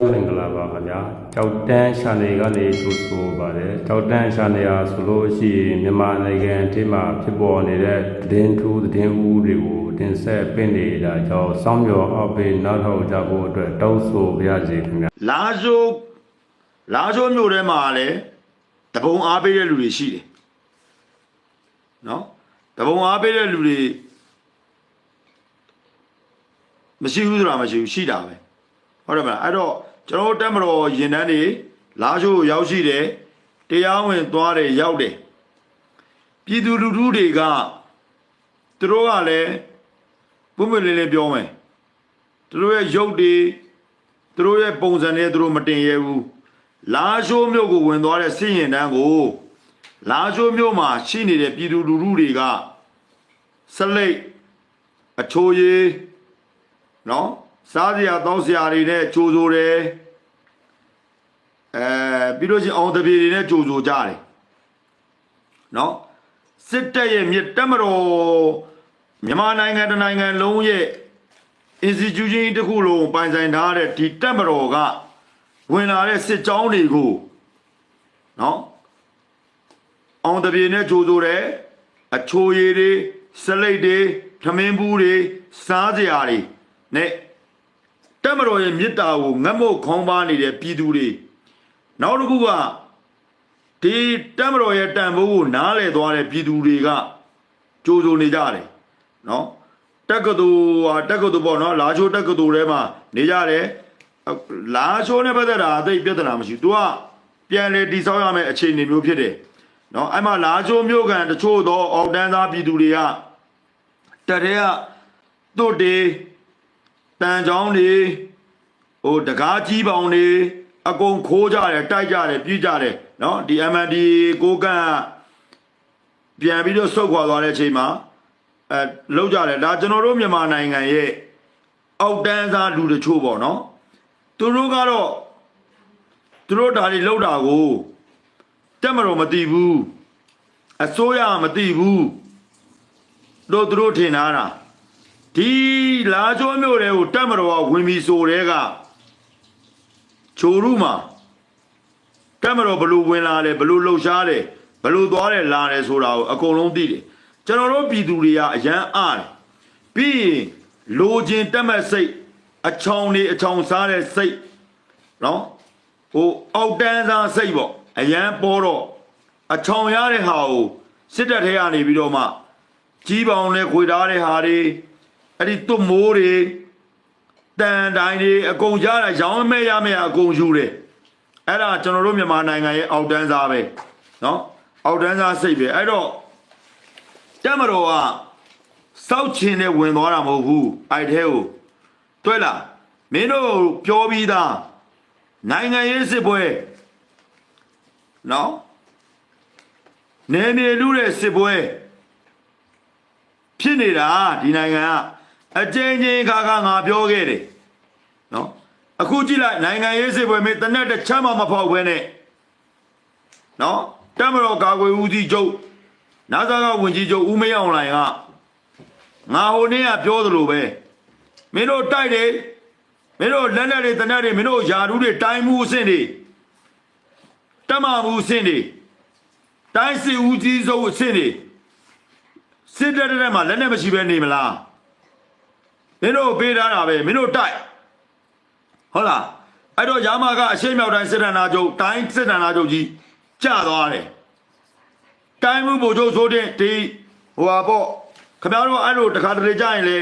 မင်္ဂလာပါခင်ဗျာကြောက်တန်းရှာနေကနေကြိုဆိုပါတယ်ကြောက်တန်းရှာနေရဆိုလို့ရှိရင်မြန်မာနိုင်ငံအထိမှာဖြစ်ပေါ်နေတဲ့သတင်းထူးသတင်းဦးတွေကိုတင်ဆက်ပင့်နေတာကြောင့်စောင်းမျောအပိနောက်ထောက်ကြဖို့အတွက်တောင်းဆိုပါရစေခင်ဗျာလာရှိုးလာရှိုးမြို့ထဲမှာလည်းတပုံအားပေးတဲ့လူတွေရှိတယ်နော်တပုံအားပေးတဲ့လူတွေမရှိဘူးဆိုတာမရှိဘူးရှိတာပဲဟုတ်တယ်မလားအဲ့တော့ ကျွန်တော်တို့တက်မတော်ရင်တန်းတွေလာရှိုးကိုရောက်ရှိတယ်တရားဝင်သွားတယ်ရောက်တယ်ပြည်သူလူထုတွေကသူတို့ကလည်းပုံမှန်လေးလေးပြောမယ်သူတို့ရဲ့ရုပ်တွေသူတို့ရဲ့ပုံစံနဲ့သူတို့မတင်ရဲဘူးလာရှိုးမြို့ကိုဝင်သွားတဲ့စစ်ရင်တန်းကိုလာရှိုးမြို့မှာရှိနေတဲ့ပြည်သူလူထုတွေကစလိတ်အချိုးရည်နော် စားစရာတောင်းစရာတွေနဲ့ကြိုးစိုးတယ်အဲပြီးလို့ချင်းအောင်တပြေတွေနဲ့ကြိုးစိုးကြတယ်နော်စစ်တပ်ရဲ့မြစ်တက်မတော်မြန်မာနိုင်ငံတစ်နိုင်ငံလုံးရဲ့ institution တစ်ခုလုံးပိုင်ဆိုင်ထားတဲ့ဒီတက်မတော်ကဝင်လာတဲ့စစ်ကြောင်းတွေကိုနော်အောင်တပြေနဲ့ကြိုးစိုးတယ်အချိုရည်တွေစလိတ်တွေထမင်းဘူးတွေစားစရာတွေနဲ့ တက်မတော်ရဲ့မေတ္တာကိုငတ်မုတ်ခေါင်းပါနေတဲ့ပြည်သူတွေနောက်တစ်ခုကဒီတက်မတော်ရဲ့တန်ဖိုးကိုနားလည်သွားတဲ့ပြည်သူတွေကကြိုးစိုးနေကြတယ်နော်တက္ကသိုလ်ဟာတက္ကသိုလ်ပေါ့နော်လာချိုးတက္ကသိုလ်ထဲမှာနေကြတယ်လာချိုးနဲ့ပတ်သက်တာအသိပြဿနာမရှိဘူး तू ကပြန်လေတိဆောက်ရမယ့်အခြေအနေမျိုးဖြစ်တယ်နော်အဲ့မှာလာချိုးမျိုးကန်တချို့သောအောက်တန်းသားပြည်သူတွေကတက်တဲ့ကတုတ် တွေတန်ချောင်းတွေဟိုတကားကြီးပေါင်တွေအကုန်ခိုးကြတယ်တိုက်ကြတယ်ပြစ်ကြတယ်နော်ဒီ MND ကိုကန့်ကပြန်ပြီးတော့ဆုတ်ခွာသွားတဲ့အချိန်မှာအဲလောက်ကြတယ်ဒါကျွန်တော်တို့မြန်မာနိုင်ငံရဲ့အောက်တန်းသားလူတချို့ပေါ့နော်သူတို့ကတော့သူတို့ဒါတွေလောက်တာကိုတက်မတော်မသိဘူးအစိုးရမသိဘူးတို့သူတို့ထင်ထားတာ ဒီလာချိုးမျိုးတွေကိုတက်မတော်ကဝင်ပြီးဆိုတဲ့ကချိုရုမှာတက်မတော်ဘလို့ဝင်လာတယ်ဘလို့လှုပ်ရှားတယ်ဘလို့သွားတယ်လာတယ်ဆိုတာကိုအကုန်လုံးသိတယ်ကျွန်တော်တို့ပြည်သူတွေကအရန်အားတယ်ပြီးရင်လိုချင်တက်မဲ့စိတ်အချောင်နေအချောင်စားတဲ့စိတ်နော်ဟိုအောက်တန်းစားစိတ်ပေါ့အရန်ပေါ်တော့အချောင်ရတဲ့ဟာကိုစစ်တပ်ထဲကနေပြီးတော့မှကြီးပေါင်နဲ့ခွေထားတဲ့ဟာတွေ အဲ့ဒီသွတ်မိုးတွေတန်တိုင်းတွေအကုန်ရတာရောင်းမဲ့ရမဲ့အကုန်ယူတယ်အဲ့ဒါကျွန်တော်တို့မြန်မာနိုင်ငံရဲ့အောက်တန်းစားပဲနော်အောက်တန်းစားစိတ်ပဲအဲ့တော့တက်မတော်ကစောက်ချင်နဲ့ဝင်သွားတာမဟုတ်ဘူးအိုက်ထဲကိုတွေ့လားမင်းတို့ပြောပြီးသားနိုင်ငံရေးစစ်ပွဲနော်နေမြေလူတဲ့စစ်ပွဲဖြစ်နေတာဒီနိုင်ငံက အကျဉ်းချင်းခါခါငါပြောခဲ့တယ်နော်အခုကြည့်လိုက်နိုင်ငံရေးစစ်ပွဲမင်းတနက်တစ်ချမ်းမှမဖောက်ဘဲနဲ့နော်တက်မတော်ကာကွယ်ဦးစီးချုပ်နာဇာကဝင်ကြီးချုပ်ဦးမေအောင်လိုင်ကငါဟိုနေ့ကပြောသလိုပဲမင်းတို့တိုက်တယ်မင်းတို့လက်လက်တွေတနက်တွေမင်းတို့ယာဓုတွေတိုင်းမှုအဆင့်တွေတမမှုအဆင့်တွေတိုင်းစီဦးကြီးဆုံးအဆင့်တွေစစ်တပ်တဲ့မှာလက်နဲ့မရှိဘဲနေမလား မင်းတို့ပေးထားတာပဲမင်းတို့တိုက်ဟုတ်လားအဲ့တော့ရာမကအရှိမြောက်တိုင်းစစ်တနာချုပ်တိုင်းစစ်တနာချုပ်ကြီးကြသွားတယ်တိုင်းမှုဗိုလ်ချုပ်ဆိုတဲ့ဒီဟိုဟာပေါ့ခင်ဗျားတို့အဲ့လိုတခါတလေကြာရင်လေ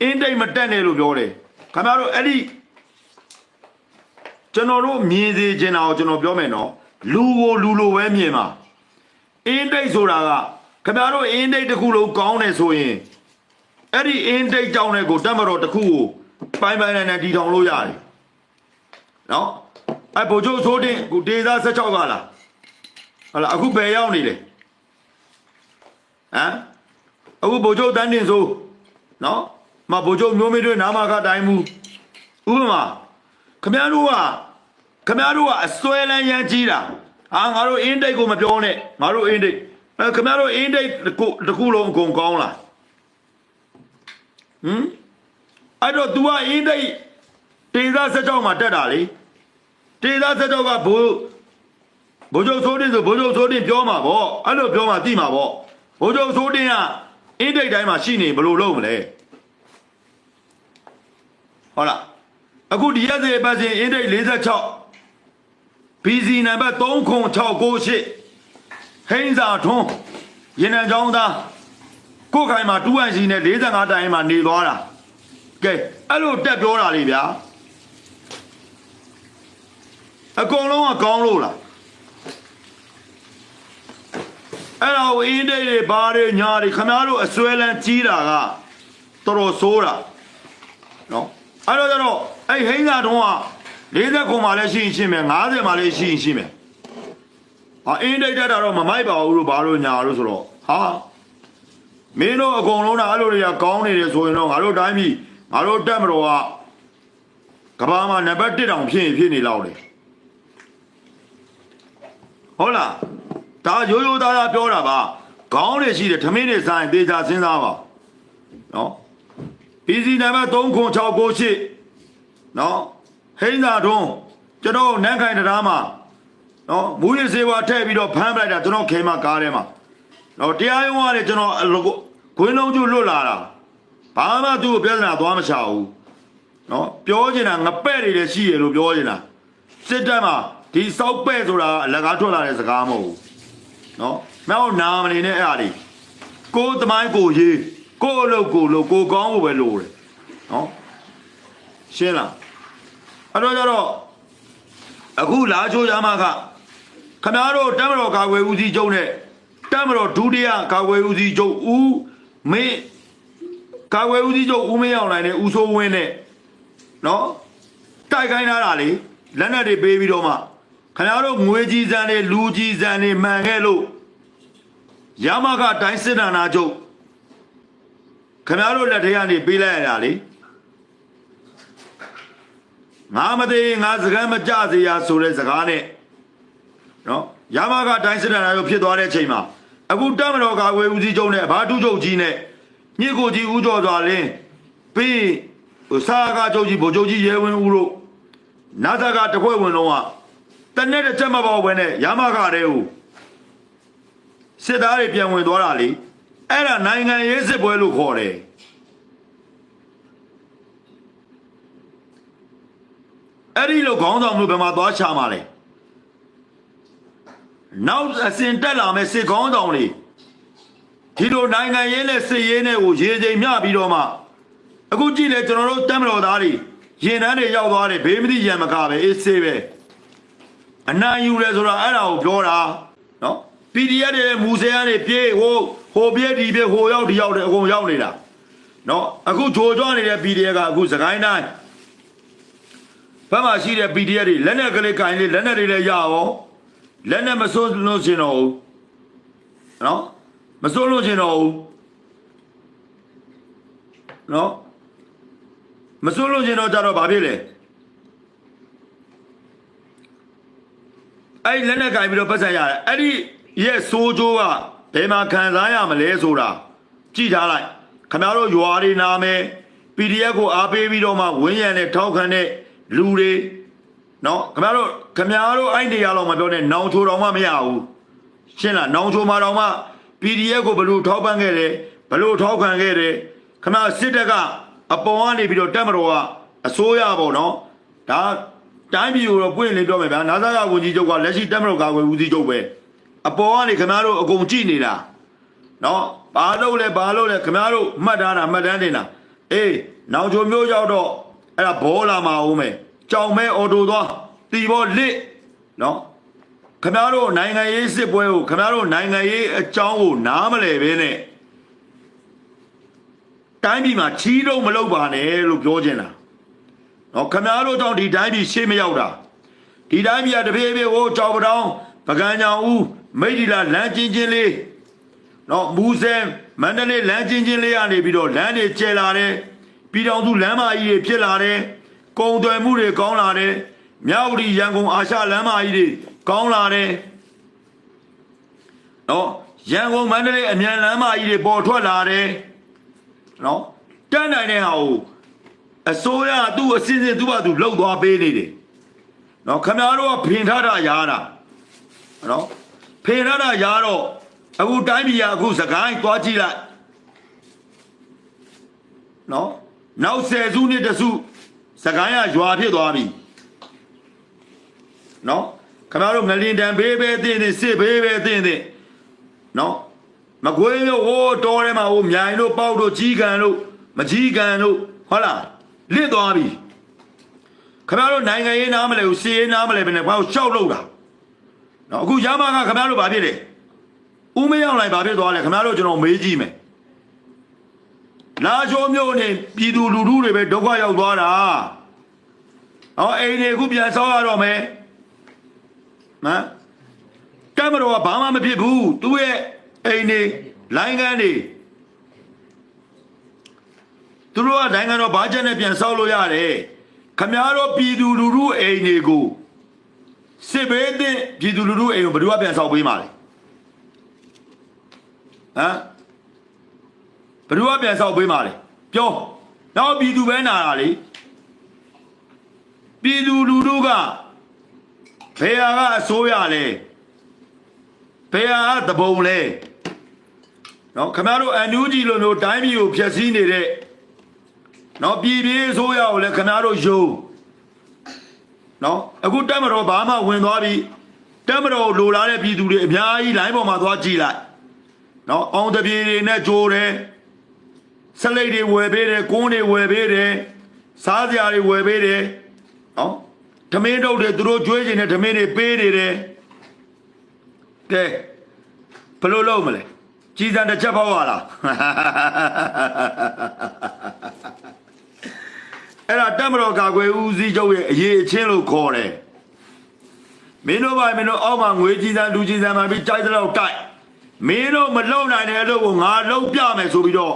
အင်းတိတ်မတက်နဲ့လို့ပြောတယ်ခင်ဗျားတို့အဲ့ဒီကျွန်တော်တို့မြင်စေချင်တာကိုကျွန်တော်ပြောမယ်နော်လူကိုလူလိုပဲမြင်ပါအင်းတိတ်ဆိုတာကခင်ဗျားတို့အင်းတိတ်တစ်ခုလုံးကောင်းတယ်ဆိုရင် အဲ့ဒီအင်းတိတ်ကြောင်းတဲ့ကိုတက်မတော်တစ်ခုကိုပိုင်ပိုင်နိုင်နိုင်တီထောင်လို့ရတယ်နော်အဲ့ဗိုလ်ချုပ်ဆိုတဲ့ကိုဒေသ16ကလားဟုတ်လားအခုဘယ်ရောက်နေလဲဟမ်အခုဗိုလ်ချုပ်တန်းတင်ဆိုနော်မဗိုလ်ချုပ်မျိုးမေးတွေနာမကတိုင်းမူဥပမာခမရတို့ကခမရတို့ကအစွဲလန်းရမ်းကြီးတာဟာငါတို့အင်းတိတ်ကိုမပြောနဲ့ငါတို့အင်းတိတ်အဲခမရတို့အင်းတိတ်တစ်ခုတစ်ခုလုံးအကုန်ကောင်းလား ဟမ်အဲ့တော့ तू ကအင်းတိတ်တေသာဆက်ကြောက်မှာတက်တာလေတေသာဆက်ကြောက်ကဘိုးဘိုးချုပ်ဆိုးတင်ဆိုဘိုးချုပ်ဆိုးတင်ပြောမှာဗောအဲ့လိုပြောမှာသိမှာဗောဘိုးချုပ်ဆိုးတင်ကအင်းဒိတ်တိုင်းမှာရှိနေဘယ်လိုလုပ်မလဲဟုတ်လားအခုဒီရက်စေပတ်စဉ်အင်းဒိတ်46 BC နံပါတ်30698ဟိန်းစာထွန်းရင်နံချောင်းသား ကိုယ်ခိုင်မှာ200ရှိနေ45တိုင်မှာနေသွားတာကဲအဲ့လိုတက်ပြောတာလေဗျာအကုန်လုံးကကောင်းလို့လားအဲ့တော့အင်းဒိတ်တွေဘာတွေညာတွေခမားတို့အစွဲလန်းကြီးတာကတော်တော်ဆိုးတာနော်အဲ့တော့ကျတော့အဲ့ဟိန်းစာထွန်းက40ခုမှလည်းရှိရင်ရှိမယ်50မှလည်းရှိရင်ရှိမယ်ဟာအင်းဒိတ်တက်တာတော့မမိုက်ပါဘူးလို့ဘာလို့ညာလို့ဆိုတော့ဟာ မင်းတို့အကုန်လုံးကအဲ့လိုတွေကကောင်းနေတယ်ဆိုရင်တော့ငါတို့တိုင်းပြည်ငါတို့တက်မတော်ကကဘာမှာနံပါတ်1တောင်ဖြစ်ရင်ဖြစ်နေလောက်တယ်ဟုတ်လားဒါရိုးရိုးသားသားပြောတာပါခေါင်းတွေရှိတယ်ထမင်းတွေဆိုင်တေချာစဉ်းစားပါနော် PC နံပါတ်30698နော်ဟိန်းသာတွန်းကျွန်တော်နန်းခိုင်တရားမှာနော်မူရစေဝါထည့်ပြီးတော့ဖမ်းပလိုက်တာကျွန်တော်ခဲမကားထဲမှာ နော်တရားရုံးကလည်းကျွန်တော်အလိုခွင်းလုံးကျလွတ်လာတာဘာမှသူ့ကိုပြဿနာသွားမချဘူးနော်ပြောချင်တာငပဲ့တွေလည်းရှိရလို့ပြောချင်တာစစ်တပ်မှာဒီစောက်ပဲ့ဆိုတာအလကားထွက်လာတဲ့စကားမဟုတ်ဘူးနော်မြောက်နာမနေနဲ့အဲ့ဒါလေးကိုယ်သမိုင်းကိုရေးကိုယ်အလုပ်ကိုလုပ်ကိုယ်ကောင်းဖို့ပဲလိုတယ်နော်ရှင်းလားအဲ့တော့ကျတော့အခုလာချိုးရမှာကခမားတို့တမတော်ကာကွယ်ဦးစီးချုပ်နဲ့ တမတော်ဒုတိယကာကွယ်ဦးစီးချုပ်ဦးမင်းကာကွယ်ဦးစီးချုပ်ဦးမင်းအောင်နိုင်နဲ့ဦးစိုးဝင်းနဲ့နော်တိုက်ခိုင်းထားတာလေလက်နက်တွေပေးပြီးတော့မှခမားတို့ငွေကြီးစံတွေလူကြီးစံတွေမှန်ခဲ့လို့ရမကတိုင်းစစ်တပ်နာချုပ်ခင်ဗျားတို့လက်ထက်ကနေပေးလိုက်ရတာလေငါမသေးငါစကားမကြစေရဆိုတဲ့စကားနဲ့နော် ရမကတိုင်းစစ်တပ်နာချုပ်ဖြစ်သွားတဲ့ချိန်မှာအခုတမတော်ကာကွယ်ဦးစီးချုပ်နဲ့ဘာတူးချုပ်ကြီးနဲ့ညစ်ကိုကြီးဦးကျော်စွာလင်းပြီးဟိုစာကားချုပ်ကြီးဗိုလ်ချုပ်ကြီးရဲဝင်းဦးတို့နာသကတခွဲဝင်လုံးကတနေ့တစ်ချက်မပေါ်ဘဲနဲ့ရမကတဲ့ဦးစစ်သားတွေပြန်ဝင်သွားတာလေအဲ့ဒါနိုင်ငံရေးစစ်ပွဲလို့ခေါ်တယ်အဲ့ဒီလိုခေါင်းဆောင်မျိုးဘယ်မှာသွားချမှာလဲ နောက်အစဉ်တက်လာမဲ့စစ်ခေါင်းဆောင်တွေဒီလိုနိုင်ငံရေးနဲ့စစ်ရေးနဲ့ကိုရေချိန်မျှပြီးတော့မှအခုကြည့်လေကျွန်တော်တို့တက်မတော်သားတွေရင်တန်းတွေရောက်သွားတယ်ဘေးမသိရံမကပဲအေးဆေးပဲအနိုင်ယူလဲဆိုတာအဲ့ဒါကိုပြောတာနော် PDF တွေမူဆယ်ကနေပြေးဟိုဟိုပြေးဒီပြေးဟိုရောက်ဒီရောက်တယ်အကုန်ရောက်နေတာနော်အခုဂျိုကြွနေတဲ့ PDF ကအခုစကိုင်းတိုင်းဘက်မှာရှိတဲ့ PDF တွေလက်နဲ့ကလေးကင်လေးလက်နဲ့တွေလည်းရအောင် လက်နဲ့မစိုးလို့ရှင်တော့ဘူးနော်မစိုးလို့ရှင်တော့ဘူးနော်မစိုးလို့ရှင်တော့ကြတော့ဘာဖြစ်လဲအဲ့ဒီလက်နဲ့ကင်ပြီးတော့ပတ်ဆက်ရတယ်အဲ့ဒီရဲ့စိုးကြိုးကဘယ်မှာခံစားရမလဲဆိုတာကြည့်ထားလိုက်ခင်ဗျားတို့ရွာတွေနာမယ် PDF ကိုအားပေးပြီးတော့မှဝင်းရံနဲ့ထောက်ခံတဲ့လူတွေ နော်ခင်ဗျားတို့ခင်ဗျားတို့အဲ့နေရာတော့မပြောနဲ့နောင်ချိုတော်မှမရဘူးရှင်းလားနောင်ချိုမှာတော့မှ PDF ကိုဘယ်လိုထောက်ပံ့ခဲ့တယ်ဘယ်လိုထောက်ခံခဲ့တယ်ခင်ဗျားစစ်တပ်ကအပေါ်ကနေပြီးတော့တက်မတော်ကအစိုးရပေါ့နော်ဒါတိုင်းပြည်ကိုတော့ပွင့်လင်းပြောမယ်ဗျာနာဇာကဝန်ကြီးချုပ်ကလက်ရှိတက်မတော်ကာကွယ်ဦးစီးချုပ်ပဲအပေါ်ကနေခင်ဗျားတို့အကုန်ကြည့်နေတာနော်ဘာလို့လဲဘာလို့လဲခင်ဗျားတို့မှတ်ထားတာမှတ်တမ်းတင်တာအေးနောင်ချိုမျိုးရောက်တော့အဲ့ဒါဘောလာမအောင်မယ် ကြောင်မဲအော်တိုသွားတီဘောလစ်နော်ခင်ဗျားတို့နိုင်ငံရေးစစ်ပွဲကိုခင်ဗျားတို့နိုင်ငံရေးအကြောင်းကိုနားမလဲပဲနဲ့တိုင်းပြည်မှာချီးတော့မလုပ်ပါနဲ့လို့ပြောချင်တာနော်ခင်ဗျားတို့ကြောင့်ဒီတိုင်းပြည်ရှေ့မရောက်တာဒီတိုင်းပြည်ကတပြေးပြေးဟိုကြောက်ပတောင်းပကံကြောင်ဦးမိတ်ဒီလာလမ်းချင်းချင်းလေးနော်မူဆယ်မန္တလေးလမ်းချင်းချင်းလေးကနေပြီးတော့လမ်းတွေကျဲလာတယ်ပြည်တော်စုလမ်းမကြီးတွေဖြစ်လာတယ် ကုံသွယ်မှုတွေကောင်းလာတယ်မြောက်ရီရန်ကုန်အာရှလမ်းမကြီးတွေကောင်းလာတယ်နော်ရန်ကုန်မန္တလေးအမြန်လမ်းမကြီးတွေပေါ်ထွက်လာတယ်နော်တန်းနိုင်တဲ့ဟာကိုအစိုးရကသူ့အစစ်စစ်သူ့ဘာသူလှုပ်သွားပေးနေတယ်နော်ခမရတို့ကဖင်ထားတာရားတာနော်ဖင်ထားတာရားတော့အခုတိုင်းပြည်ကအခုစကိုင်းသွားကြည့်လိုက်နော်နောက်ဆယ်စုနှစ်တစု စကိုင်းကရွာဖြစ်သွားပြီနော်ခမရတို့ငလင်တန်ဘေးပဲတင်းတင်းစစ်ဘေးပဲတင်းတင်းနော်မကွေးမျိုးဟိုးတော်ထဲမှာဟိုမြိုင်တို့ပေါက်တို့ကြီးကန်တို့မကြီးကန်တို့ဟုတ်လားလစ်သွားပြီခင်ဗျားတို့နိုင်ငံရေးနားမလဲဘူးစီရေးနားမလဲဘယ်နဲ့ဘာလို့ရှောက်လို့တာနော်အခုရမကခင်ဗျားတို့ဘာဖြစ်လဲဦးမရောက်လိုက်ဘာဖြစ်သွားလဲခင်ဗျားတို့ကျွန်တော်မေးကြည့်မယ် လာချိုးမျိုးနဲ့ပြည်သူလူထုတွေပဲဒုက္ခရောက်သွားတာဟောအိမ်တွေအခုပြန်ဆောက်ရတော့မယ်ဟမ်ကင်မရာကဘာမှမဖြစ်ဘူးသူ့ရဲ့အိမ်တွေလိုင်းကန်းတွေသူတို့ကနိုင်ငံတော်ဘာချက်နဲ့ပြန်ဆောက်လို့ရတယ်ခမားတို့ပြည်သူလူထုအိမ်တွေကိုစစ်ဘေးတဲ့ပြည်သူလူထုအိမ်ကိုဘယ်သူကပြန်ဆောက်ပေးမှာလဲဟမ် ဘယ်သူကပြန်ဆောက်ပေးမှာလဲပြောနောက်ပြည်သူပဲနာတာလေပြည်သူလူထုကဘယ်ဟာကအစိုးရလဲဘယ်ဟာကတပုံလဲနော်ခမားတို့အန်ယူဂျီလိုမျိုးတိုင်းပြည်ကိုဖျက်ဆီးနေတဲ့နော်ပြည်ပြည်အစိုးရကိုလည်းခမားတို့ယုံနော်အခုတက်မတော်ဘာမှဝင်သွားပြီတက်မတော်လိုလားတဲ့ပြည်သူတွေအများကြီးလိုင်းပေါ်မှာသွားကြည့်လိုက်နော်အောင်တပြေတွေနဲ့ကြိုးတယ် စလိတ်တွေဝယ်ပေးတယ်ကွန်းတွေဝယ်ပေးတယ်စားစရာတွေဝယ်ပေးတယ်နော်ဓမင်းတုပ်တွေသူတို့ကျွေးခြင်းနဲ့ဓမင်းတွေပေးနေတယ်ကဲဘယ်လိုလုပ်မလဲကြီးစံတစ်ချက်ဖောက်ရလားအဲ့ဒါတက်မတော်ကာကွယ်ဦးစီးချုပ်ရဲ့အရေးအချင်းလို့ခေါ်တယ်မင်းတို့ဘာမင်းတို့အောက်မှာငွေကြီးစံလူကြီးစံမှပြီးကြိုက်တဲ့လောက်တိုက်မင်းတို့မလုံနိုင်တဲ့အလုပ်ကိုငါလုံပြမယ်ဆိုပြီးတော့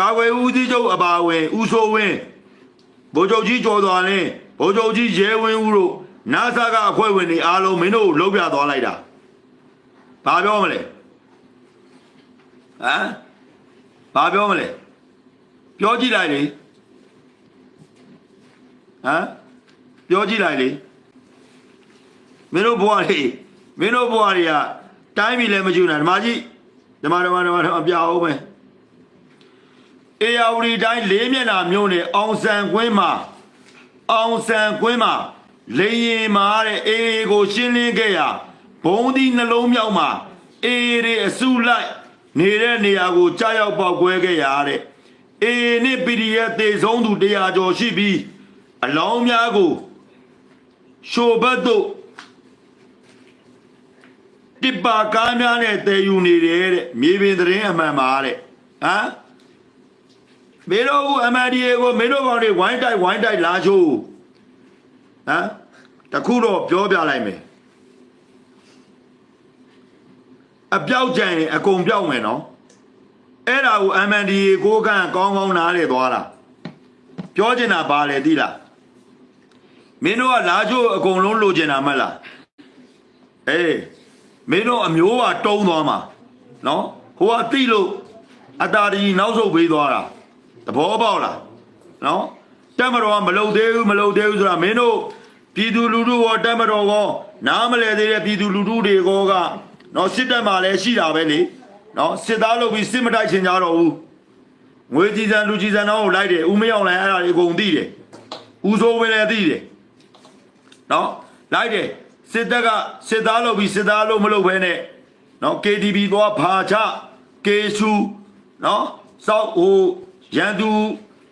ကာကွယ်ဦးစီးချုပ်အပါဝင်ဦးစိုးဝင်းဗိုလ်ချုပ်ကြီးကျော်သွားလင်းဗိုလ်ချုပ်ကြီးရဲဝင်းဦးတို့နာဆာကအဖွဲ့ဝင်တွေအားလုံးမင်းတို့ကိုလုံပြသွားလိုက်တာဘာပြောမလဲဟမ်ဘာပြောမလဲပြောကြည့်လိုက်လေဟမ်ပြောကြည့်လိုက်လေမင်းတို့ဘွားတွေမင်းတို့ဘွားတွေကတိုင်းပြည်လည်းမကျူနိုင်ဓမ္မကြီးဓမ္မဓမ္မဓမ္မဓမ္မပြအောင်မယ် အေယာဝတီတိုင်းလေးမျက်နှာမြို့နယ်အောင်ဆန်ကွင်းမှာအောင်ဆန်ကွင်းမှာလေရင်မာတဲ့အေအေကိုရှင်းလင်းခဲ့ရာဘုံသီးနှလုံးမြောက်မှာအေအေတွေအစုလိုက်နေတဲ့နေရာကိုကြားရောက်ပေါက်ကွဲခဲ့ရတဲ့အေအေနဲ့ PDF တေဆုံးသူ100ကျော်ရှိပြီးအလောင်းများကိုရှိုဘတ်တို့တစ်ပါကားများနဲ့တည်ယူနေတယ်တဲ့မြေပြင်သတင်းအမှန်ပါတဲ့ဟမ် မင်းတို့ MNDA ကိုမင်းတို့ကောင်တွေဝိုင်းတိုက်ဝိုင်းတိုက်လာချိုးဟမ်တခုတော့ပြောပြလိုက်မယ်အပြောက်ကြံရင်အကုန်ပြောက်မယ်နော်အဲ့ဒါကို MNDA ကိုကန်ကောင်းကောင်းနားလေသွားတာပြောချင်တာပါလေသိလားမင်းတို့ကလာချိုးအကုန်လုံးလိုချင်တာမဟုတ်လားအေးမင်းတို့အမျိုးပါတုံးသွားမှာနော်ဟိုကတိလို့အတားဒီနောက်ဆုတ်ပေးသွားတာ သဘောပေါက်လားနော်တက်မတော်ကမလုံသေးဘူးမလုံသေးဘူးဆိုတာမင်းတို့ပြည်သူလူထုရောတက်မတော်ကောနားမလဲသေးတဲ့ပြည်သူလူထုတွေကောကနော်စစ်တပ်မှာလည်းရှိတာပဲလေနော်စစ်သားလုပ်ပြီးစစ်မတိုက်ချင်ကြတော့ဘူးငွေကြီးစံလူကြီးစံတော့လိုက်တယ်ဦးမရောက်လိုက်အဲ့ဒါတွေအကုန်သိတယ်ဦးစိုးဝင်းလည်းသိတယ်နော်လိုက်တယ်စစ်တပ်ကစစ်သားလုပ်ပြီးစစ်သားလုပ်မလုပ်ဘဲနဲ့နော် KTB သွားဖာချကေဆူနော်စောက်ဟို ရန်သူ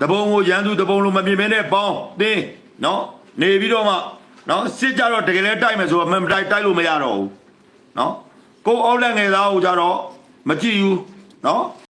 တပုံကိုရန်သူတပုံလိုမမြင်မဲနဲ့ပေါင်းတင်းနော်နေပြီးတော့မှနော်စစ်ကြတော့တကယ်လဲတိုက်မယ်ဆိုတော့မတိုက်တိုက်လို့မရတော့ဘူးနော်ကိုအောက်လက်ငယ်သားကိုကြတော့မကြည့်ဘူးနော်